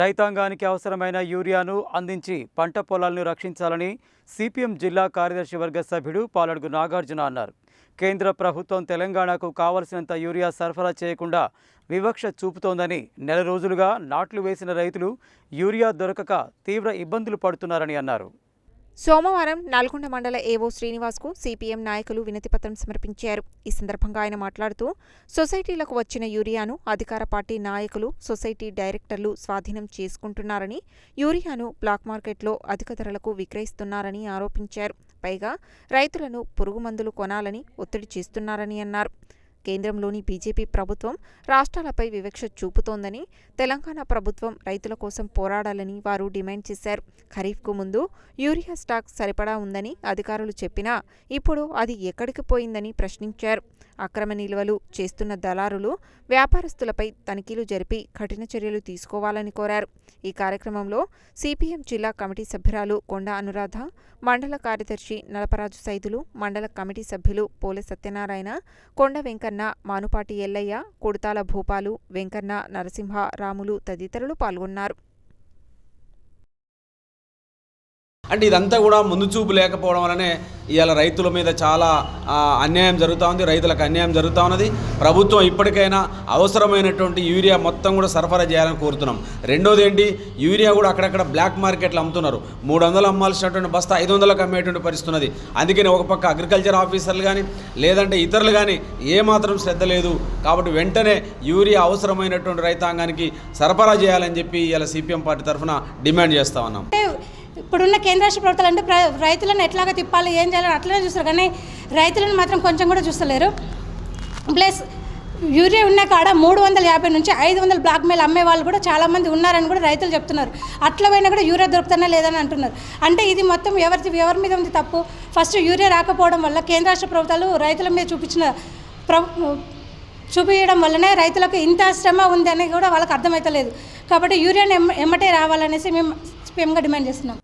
రైతాంగానికి అవసరమైన యూరియాను అందించి పంట పొలాలను రక్షించాలని సిపిఎం జిల్లా కార్యదర్శి వర్గ సభ్యుడు పాలడుగు నాగార్జున అన్నారు. కేంద్ర ప్రభుత్వం తెలంగాణకు కావలసినంత యూరియా సరఫరా చేయకుండా వివక్ష చూపుతోందని నెల రోజులుగా నాట్లు వేసిన రైతులు యూరియా దొరకక తీవ్ర ఇబ్బందులు పడుతున్నారని అన్నారు. సోమవారం నల్గొండ మండల ఏవో శ్రీనివాస్కు సిపిఎం నాయకులు వినతిపత్రం సమర్పించారు. ఈ సందర్భంగా ఆయన మాట్లాడుతూ సొసైటీలకు వచ్చిన యూరియాను అధికార పార్టీ నాయకులు సొసైటీ డైరెక్టర్లు స్వాధీనం చేసుకుంటున్నారని యూరియాను బ్లాక్ మార్కెట్లో అధిక ధరలకు విక్రయిస్తున్నారని ఆరోపించారు. పైగా రైతులను పురుగుమందులు కొనాలని ఒత్తిడి చేస్తున్నారని అన్నారు. కేంద్రంలోని బీజేపీ ప్రభుత్వం రాష్ట్రాలపై వివక్ష చూపుతోందని తెలంగాణ ప్రభుత్వం రైతుల కోసం పోరాడాలని వారు డిమాండ్ చేశారు. ఖరీఫ్కు ముందు యూరియా స్టాక్ సరిపడా ఉందని అధికారులు చెప్పినా ఇప్పుడు అది ఎక్కడికి పోయిందని ప్రశ్నించారు. అక్రమ నిల్వలు చేస్తున్న దళారులు వ్యాపారస్తులపై తనిఖీలు జరిపి కఠిన చర్యలు తీసుకోవాలని కోరారు. ఈ కార్యక్రమంలో సిపిఎం జిల్లా కమిటీ సభ్యురాలు కొండ అనురాధ మండల కార్యదర్శి నలపరాజు సైదులు మండల కమిటీ సభ్యులు పోలె సత్యనారాయణ కొండ వెంకన్న మానుపాటి ఎల్లయ్య కుడతాల భూపాలు వెంకన్న నరసింహ రాములు తదితరులు పాల్గొన్నారు. అంటే ఇదంతా కూడా ముందు చూపు లేకపోవడం వలనే ఇవాళ రైతుల మీద చాలా అన్యాయం జరుగుతూ ఉంది రైతులకు అన్యాయం జరుగుతూ ఉన్నది. ప్రభుత్వం ఇప్పటికైనా అవసరమైనటువంటి యూరియా మొత్తం కూడా సరఫరా చేయాలని కోరుతున్నాం. రెండోది ఏంటి? యూరియా కూడా అక్కడక్కడ బ్లాక్ మార్కెట్లో అమ్ముతున్నారు. మూడు వందలు అమ్మాల్సినటువంటి బస్తా ఐదు వందలకు అమ్మేటువంటి పరిస్థితి ఉన్నది. అందుకని ఒక పక్క అగ్రికల్చర్ ఆఫీసర్లు కానీ లేదంటే ఇతరులు కానీ ఏమాత్రం శ్రద్ధ లేదు. కాబట్టి వెంటనే యూరియా అవసరమైనటువంటి రైతాంగానికి సరఫరా చేయాలని చెప్పి ఇలా సిపిఎం పార్టీ తరఫున డిమాండ్ చేస్తా ఉన్నాం. ఇప్పుడున్న కేంద్ర రాష్ట్ర ప్రభుత్వాలు అంటే ప్ర- రైతులను ఎట్లాగా తిప్పాలి ఏం చేయాలని అట్లనే చూస్తారు. కానీ రైతులను మాత్రం కొంచెం కూడా చూస్తలేరు. ప్లస్ యూరియా ఉన్న కాడ మూడు వందల యాభై నుంచి ఐదు వందల బ్లాక్ మెయిల్ అమ్మే వాళ్ళు కూడా చాలామంది ఉన్నారని కూడా రైతులు చెప్తున్నారు. అట్లా పోయినా కూడా యూరియా దొరుకుతున్నా లేదని అంటున్నారు. అంటే ఇది మొత్తం ఎవరి ఎవరి మీద ఉంది తప్పు? ఫస్ట్ యూరియా రాకపోవడం వల్ల కేంద్ర రాష్ట్ర ప్రభుత్వాలు రైతుల మీద చూపించిన చూపించడం వల్లనే రైతులకు ఇంత శ్రమ ఉంది అని కూడా వాళ్ళకి అర్థమవుతలేదు కాబట్టి యూరియాని ఎమ్మటే రావాలనేసి మేము స్పీఎంగా డిమాండ్ చేస్తున్నాం.